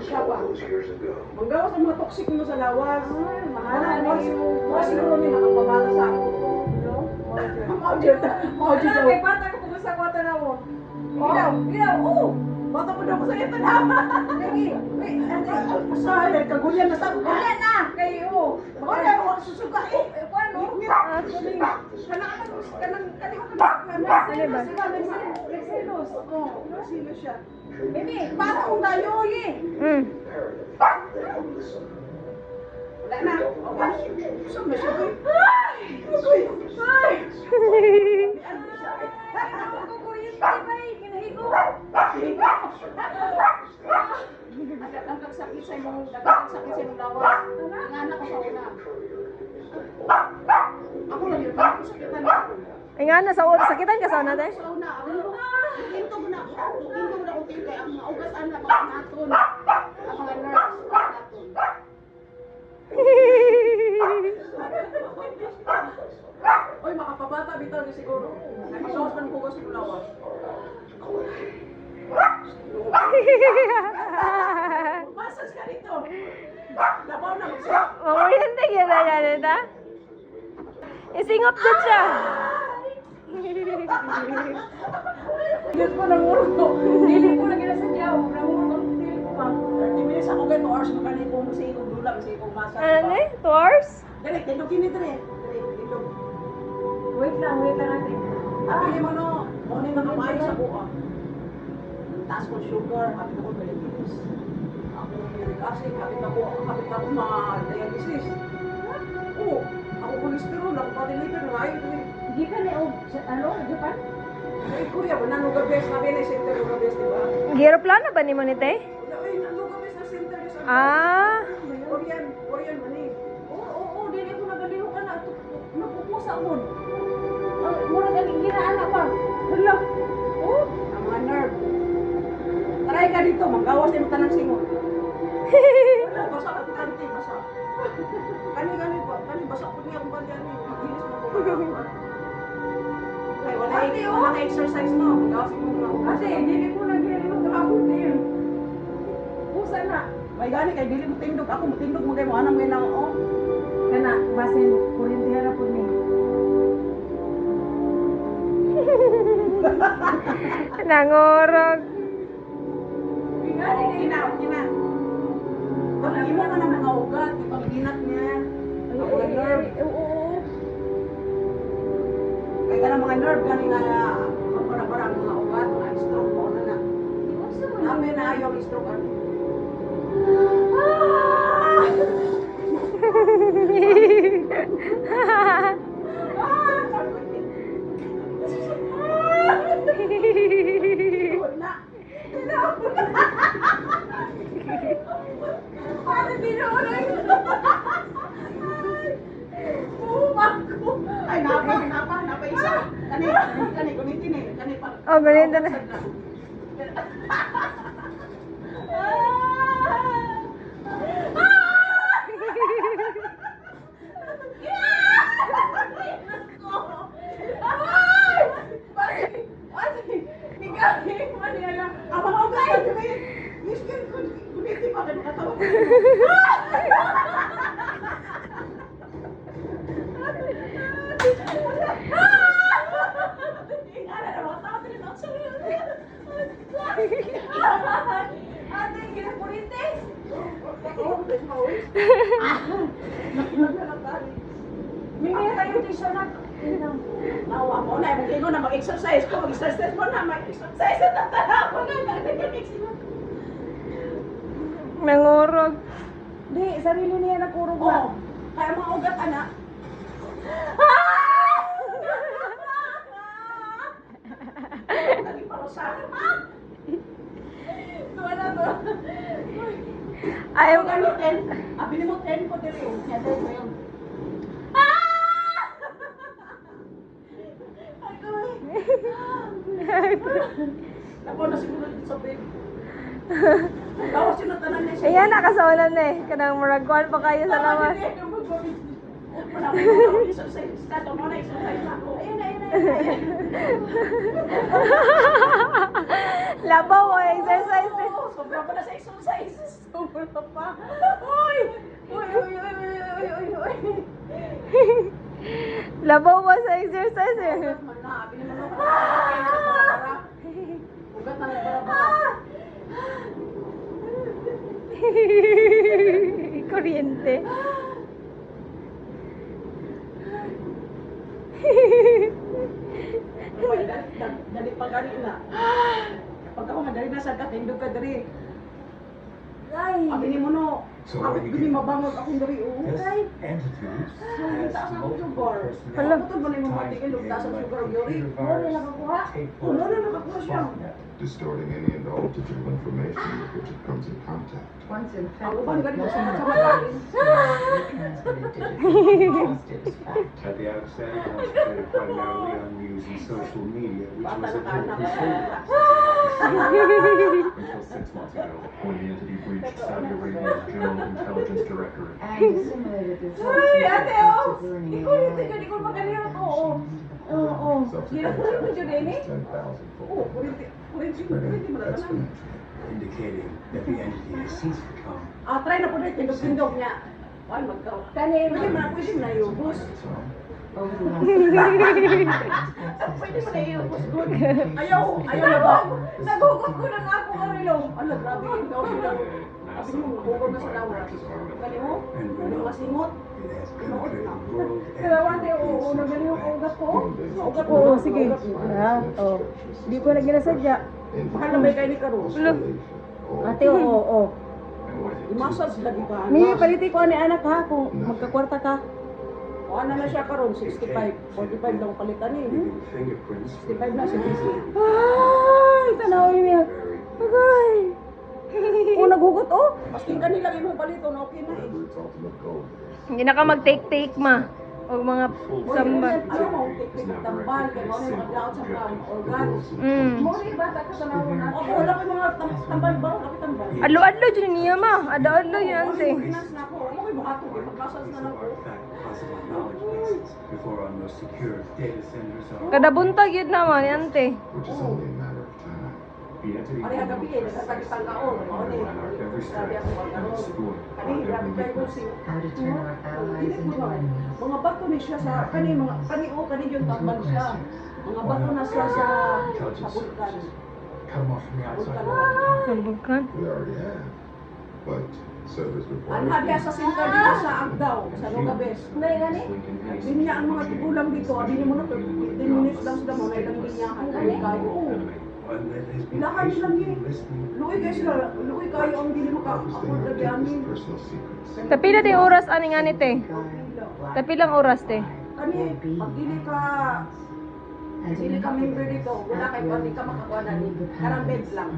siya pa. those years ago. Manggawas ang mga toxic mo sa lawas. Ay, mo. yung- Mga siguro may nakapamala sa ako. No? Ah, daw. may bata ko kung sa kwarto na mo. Ginaw, ginaw, oo. Bata pa daw ko sa ito na. Lagi, wait, ano? Masahay, kagulyan na sa ako. Wala na! Kayo! Wala, susuka. Eh? Ah, tuloy. Kanang ano, kanang kanang kanang Ano ba? Nagselos. Oo, sino siya? Mimi, Para kung tayo. Mm. Wala na. Okay. Gusto mo siya. Ay! Ay! Ano ba eh, ang kagsakit sa imong ang sakit sa imong lawas. Ang anak ko sa una. Ako lang yun. Ako sakit na lang. Ay nga, nasa oras. Sakitan ka sa una, te? Sa una. Hinto mo na. Hinto mo na kung kaya ang mga ugatan na mga naton. Ang mga nurse. naton. Oy, makapabata bitaw ni siguro. Nagpagawas man ko sa lawas. Masas ka dito. Labaw na magsa. Mamuryente ka na yan, ita? Isingot na siya. Diyos ko nangurog ko. Dili ko lagi na sa diyaw. Nangurot ang dili ko pa. 30 minutes ako kayo, 2 hours makani ko mo sa ikong dula, sa ikong masas. Ano eh? Two hours? Dali, tindog ini dali. Dali. Wait lang, wait lang natin. Ah, hindi mo no. Muna na kamayo sa buka. Taas ko sugar, ako diabetes. Ako acid, habit ako, habit ako ma-dialysis. Oo, ako cholesterol, ako pati-liter, ngayon ko eh. Di ka na, oh, ano, Japan? Ay, kuya, wala nung gabes, nabi na center ng gabes, di ba? Giroplano ba ni mo ni te? Wala, ay, nung gabes na center sa Ah. Korean, Korean man eh. Oo, oo, oo, dili ko nagaliho ka na. Napupusa mo. Ang mura galing ginaan ba? Hala. Oh, Ang mga nerve. Try ka dito, manggawas yung tanang singon. Wala, basa ka kanti, basa. Kani kani pa, kani basa ko niya kung kani ani, magilis mo ko. Kaya wala Ate, oh. wala exercise mo, manggawas mo ugas. kasi dili ko nagaliho ka ako din. Pusa na. May gani kay dili mo tindog, ako mo tindog mo kay mo anang may nang oh. Kana, basin, kuryente harap po ni. Nangorog. Gani kina, kina. Pag imo ka ng mga ugat, ipagginat niya. Ang mga nerve. Oo. Kaya ka ng mga nerve gani nga Oh, ganito na. Ang mga ugat, di ba yun? Miss, gunitin pa. Kani katawa. Mimi, kayo tisyo na. Nawa mo na, yung gingo na mag-exercise ko, mag-exercise mo na, mag-exercise na tala ko na. Nangorog. Di, sarili niya na puro Oo, ba? kaya mga ugat, anak. Dali pa rin sa akin, ha? Tuwa na to. Ay, Ang gani 10, abili mo 10 ko dito. Yan, dahil mo yun. Ako na siguro dito sa siya. Ayan, nakasawalan na eh. Kanang muragwan pa kayo sa lawas. Wala ko exercise. Kato mo na exercise ako. Ayun, ayun, ayun. Labaw Uy, dali- dali- Dali pa gani na. Pag ako madali na sa katindog ka diri. Ay. Abinin mo no. So Ako do- mabangot akong diri oh. This Ay. entity Kita sa akong sugar. Hala. Ako to mo ni mo tied matigil to ug sa sugar computer Wala virus, nakakuha. Oh, wala virus, nakakuha siya. Botnet. distorting any and all digital information with which it comes in contact. Once infected, uban gani ko nothing mga magaling. transmitted digitally, trusted. At the outset, it concentrated primarily on news and social media, which Bata was na a ka na. Until six months ago, when the entity breached Saudi Arabia's General Intelligence Directorate. And disseminated the Oh! ko oo. Oo, oo. Ginakulit mo dyan, eh? Oh, kurinti mo na tanan. exponentially. indicating that the entity has since become Ah, try na po na tindog-tindog niya. Ay, magkaw. Kani, Pwede mo na, pwede mo na iubos. Pwede mo na iubos. Good. Ayaw, Ayaw, na ba? Nagugot ko na nga ako ang ilong. Ano, grabe yung daw sila. Sabi mo, na sa lawa. Kali mo, kali mo and Kaya wate, oo, nagaling ako ugat ko. Ugat mo. Oo, sige. Ah, oh. Di ko na ginasadya. Mahal na may kayo ni Karo. Ate, oo, oo. I-massage lagi ba? May paliti ko ani anak ha, kung magkakwarta ka. O, ano na siya karon 65. 45 lang palitan eh. leaving fingerprints 65 na si BC. Ay, tanawin niya. Agay. Oo, naghugot, oh. Maski kanila yung paliton, okay na eh. Hindi na ka mag-take-take ma. O mga samba. Ano. Mm. Adlo-adlo dyan niya ma. Adlo-adlo yan are Kada buntag yun naman, ante. which is only a matter of time. the entity Ari hagabi eh, nagkakagitang kaon. Ano eh, every grabe strike ako and magkaroon. destroy Kani, grabe kayo ko si... How to turn our allies Hindi into ko na. enemies. Mga bato ni siya sa... Kani, mga... Kani, o, kani yung tambal siya. Mga bato na siya sa... Sa bulkan. Them off the outside. Bulkan. Kambukan. We already have, but. Ang hadi sa sinta dito sa Agdaw, sa Lugabes. Nay, gani? Linya ang mga tigulang dito, abinin mo na 15 minutes lang sila mga ilang linyahan. Kani kayo, lahat lang yun. Luwi kayo sila. Luwi kayo ang hindi maka-afford na biyamin. Tapila di oras ani nga ni te. Tapilang oras te. Kani, pag dili ka Sili ka member dito, wala kay pa ka makakuha na ni. Karang beds lang.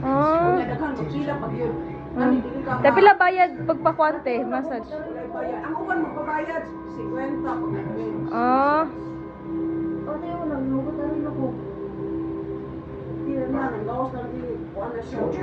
Oh. Kaya daghan mo pag yun. Mm. Tapila bayad pagpakwante, massage. Ang uban magbabayad, 50 pag Oh. Ano yung naglugot na rin. your mom and gonna be on the show.